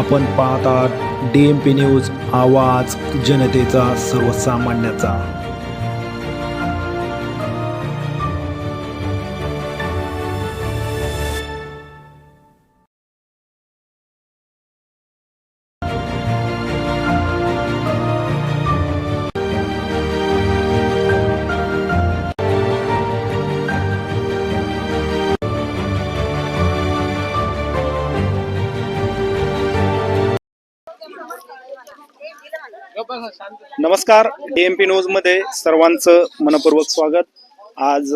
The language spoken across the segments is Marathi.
आपण पाहतात डी एम पी न्यूज आवाज जनतेचा सर्वसामान्याचा. नमस्कार डीएमपी न्यूजमध्ये सर्वांचं मनपूर्वक स्वागत. आज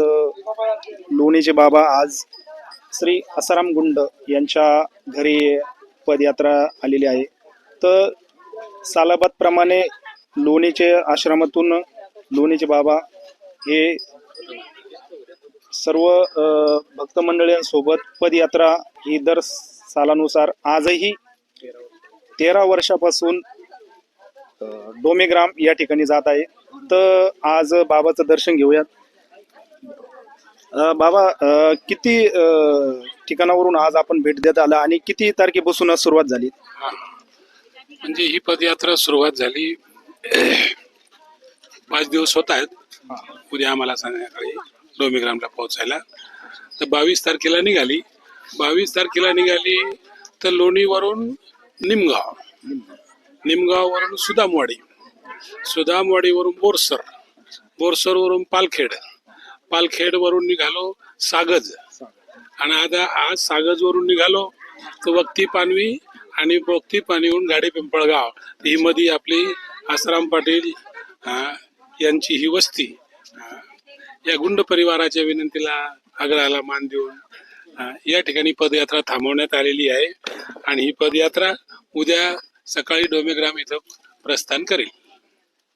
लोणीचे बाबा आज श्री असाराम गुंड यांच्या घरी पदयात्रा आलेली आहे. तर सालाबादप्रमाणे लोणीचे आश्रमातून लोणीचे बाबा हे सर्व अ, भक्त मंडळींसोबत पदयात्रा ही दर सालानुसार आजही तेरा वर्षापासून डोमेग्राम या ठिकाणी जात आहे. तर आज बाबाचं दर्शन घेऊयात. बाबा किती ठिकाणावरून आज आपण भेट देत आला आणि किती तारखेपासून आज सुरुवात झाली? म्हणजे ही पदयात्रा सुरुवात झाली पाच दिवस होत आहेत. उद्या आम्हाला संध्याकाळी डोमेग्रामला पोहोचायला. तर बावीस तारखेला निघाली. बावीस तारखेला निघाली तर लोणीवरून निमगाव. निमगाववरून सुदामवाडी. सुदामवाडीवरून बोरसर. बोरसरवरून पालखेड. पालखेडवरून निघालो सागज. आणि आता आज सागजवरून निघालो तर वक्ती पानवी आणि वक्ती पानवीहून गाडी पिंपळगाव. ही मध्ये आपली आसाराम पाटील यांची ही वस्ती. या गुंड परिवाराच्या विनंतीला आग्रहाला मान देऊन या ठिकाणी पदयात्रा थांबवण्यात आलेली आहे. आणि ही पदयात्रा उद्या सकाळी डोमेग्राम इथं प्रस्थान करेल.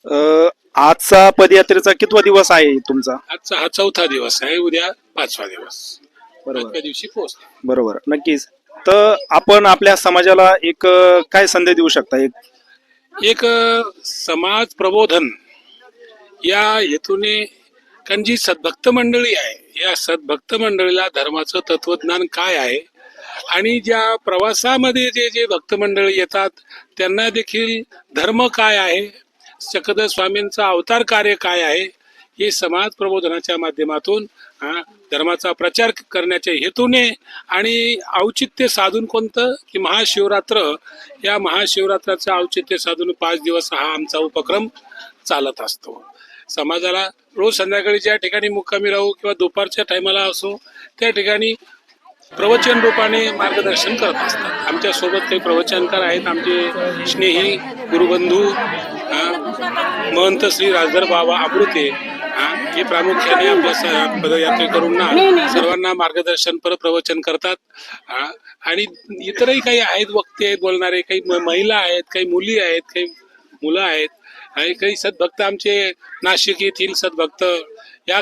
अ, आजचा पदयात्रेचा कितवा दिवस आहे तुमचा? आजचा हा चौथा दिवस आहे उद्या पाचवा दिवस. बरोबर. पाचव्या दिवशी पोहोच बरोबर नक्कीच. तर आपण आपल्या समाजाला एक अ, काय संदेश देऊ शकता? एक एक अ, समाज प्रबोधन. या हेतूने कारण जी सद्भक्त मंडळी आहे या सद्भक्त मंडळीला धर्माचं तत्वज्ञान काय आहे आणि ज्या प्रवासामध्ये जे जे भक्तमंडळ येतात त्यांना देखील धर्म काय आहे? चक्रधर स्वामींचा अवतार कार्य काय आहे? हे समाज प्रबोधनाच्या माध्यमातून धर्माचा प्रचार करण्याच्या हेतूने आणि औचित्य साधून कोणतं? की महाशिवरात्र या महाशिवरात्राचं औचित्य साधून पाच दिवस हा आमचा उपक्रम चालत असतो. समाजाला रोज संध्याकाळी ज्या ठिकाणी मुक्कामी राहू किंवा दुपारच्या टायमाला असो त्या ठिकाणी प्रवचन रूपाने मार्गदर्शन करत असतात. आमच्यासोबत काही प्रवचनकार आहेत. आमचे स्नेही गुरुबंधू महंत श्री राजधर बाबा अमृते हे प्रामुख्याने आपल्या पदयात्रेकरूंना सर्वांना मार्गदर्शन पर प्रवचन करतात. आणि इतरही काही आहेत वक्ते आहेत बोलणारे काही महिला आहेत काही मुली आहेत काही मुलं आहेत आणि काही सद्भक्त आमचे नाशिक येथील सद्भक्त या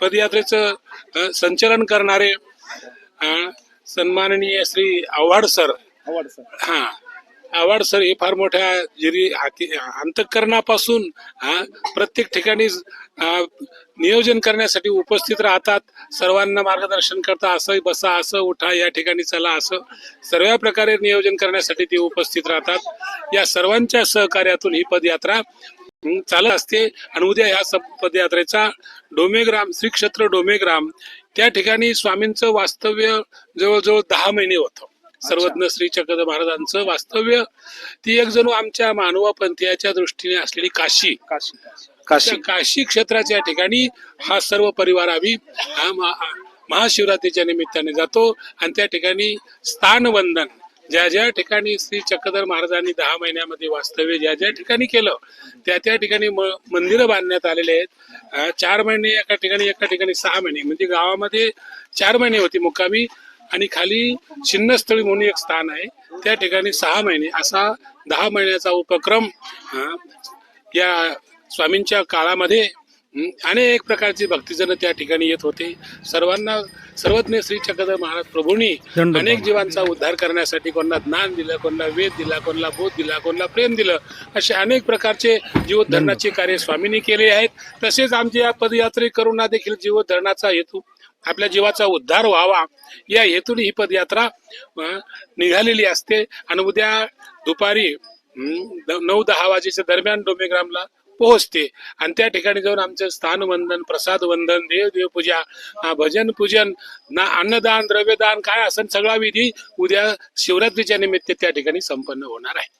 पदयात्रेचं संचलन करणारे सन्माननीय श्री आव्हाड सर. हा आव्हाड सर हे फार मोठ्या जिरी हाती अंतकरणापासून हा प्रत्येक ठिकाणी नियोजन करण्यासाठी उपस्थित राहतात. सर्वांना मार्गदर्शन करता असं बसा असं उठा या ठिकाणी चला असं सर्व प्रकारे नियोजन करण्यासाठी ते उपस्थित राहतात. या सर्वांच्या सहकार्यातून ही पदयात्रा चालत असते. आणि उद्या ह्या पदयात्रेचा डोमेग्राम श्री क्षेत्र डोमेग्राम त्या ठिकाणी स्वामींचं वास्तव्य जवळजवळ दहा महिने होतं. सर्वज्ञ श्री चक्रध महाराजांचं वास्तव्य. ती एक जणू आमच्या मानवा पंथीयाच्या दृष्टीने असलेली काशी. काशी. त्या काशी क्षेत्राच्या ठिकाणी हा सर्व परिवार आम्ही हा महा- महाशिवरात्रीच्या निमित्ताने जातो. आणि त्या ठिकाणी स्थानवंदन ज्या ज्या ठिकाणी श्री चक्रधर महाराजांनी दहा महिन्यामध्ये वास्तव्य ज्या ज्या ठिकाणी केलं त्या त्या ठिकाणी म मंदिरं बांधण्यात आलेले आहेत. चार महिने एका ठिकाणी एका ठिकाणी सहा महिने म्हणजे गावामध्ये चार महिने होती मुक्कामी आणि खाली शिन्नस्थळी म्हणून एक स्थान आहे. त्या ठिकाणी सहा महिने असा दहा महिन्याचा उपक्रम या स्वामींच्या काळामध्ये अनेक प्रकारचे भक्तिजन त्या ठिकाणी येत होते. सर्वांना सर्वज्ञ श्री चक्रधर महाराज प्रभूंनी अनेक जीवांचा उद्धार करण्यासाठी कोणाला ज्ञान दिलं कोणाला वेद दिला कोणाला बोध दिला कोणाला प्रेम दिलं असे अनेक प्रकारचे जीवोद्धरणाचे कार्य स्वामींनी केले आहेत. तसेच आमच्या या पदयात्रेकरूंना देखील जीवोद्धरणाचा हेतू आपल्या जीवाचा उद्धार व्हावा. या हेतून ही पदयात्रा निघालेली असते. आणि उद्या दुपारी नऊ दहा वाजेच्या दरम्यान डोमेग्रामला पोहोचते आणि त्या ठिकाणी जाऊन आमचं स्थानवंदन प्रसाद वंदन देव देवपूजा भजन पूजन ना अन्नदान द्रव्यदान काय असं सगळा विधी उद्या शिवरात्रीच्या निमित्त त्या ठिकाणी संपन्न होणार आहे.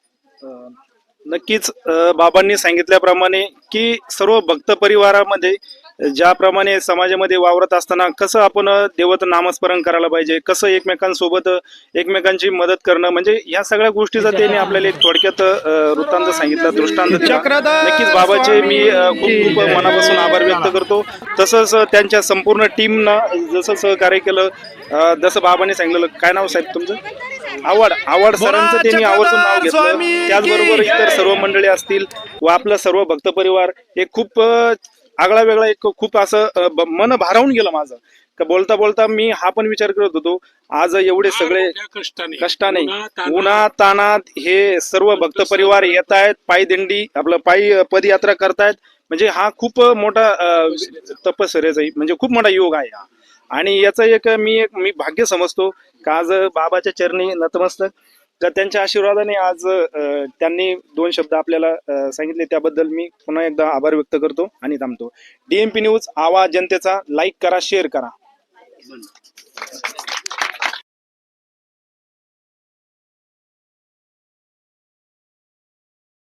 नक्कीच बाबांनी सांगितल्याप्रमाणे की सर्व भक्त परिवारामध्ये ज्याप्रमाणे समाजामध्ये वावरत असताना कसं आपण देवत नामस्मरण करायला पाहिजे? कसं एकमेकांसोबत एकमेकांची मदत करणं? म्हणजे या सगळ्या गोष्टीचा त्यांनी आपल्याला एक थोडक्यात वृत्तांत सांगितला दृष्टांत नक्कीच बाबाचे मी खूप खूप मनापासून आभार व्यक्त करतो. तसंच त्यांच्या संपूर्ण टीमनं जसं सहकार्य केलं जसं बाबांनी सांगितलं काय नाव साहेब तुमचं? आवड आवड सरांचं त्यांनी आवर्जून नाव घेतलं. त्याचबरोबर इतर सर्व मंडळी असतील व आपलं सर्व भक्त परिवार हे खूप आगळा वेगळा एक खूप असं मन भारावून गेलं माझं. का बोलता बोलता मी हा पण विचार करत होतो आज एवढे सगळे कष्टाने. उन्हा तानात हे सर्व भक्त परिवार येत आहेत पायदिंडी आपलं पायी पदयात्रा करतायत. म्हणजे हा खूप मोठा तपश्चर्याचा म्हणजे खूप मोठा योग आहे हा. आणि याचा एक मी एक मी भाग्य समजतो का आज बाबाच्या चरणी नतमस्तक. तर त्यांच्या आशीर्वादाने आज त्यांनी दोन शब्द आपल्याला सांगितले. त्याबद्दल मी पुन्हा एकदा आभार व्यक्त करतो आणि थांबतो. डीएमपी न्यूज आवाज जनतेचा लाईक करा शेअर करा.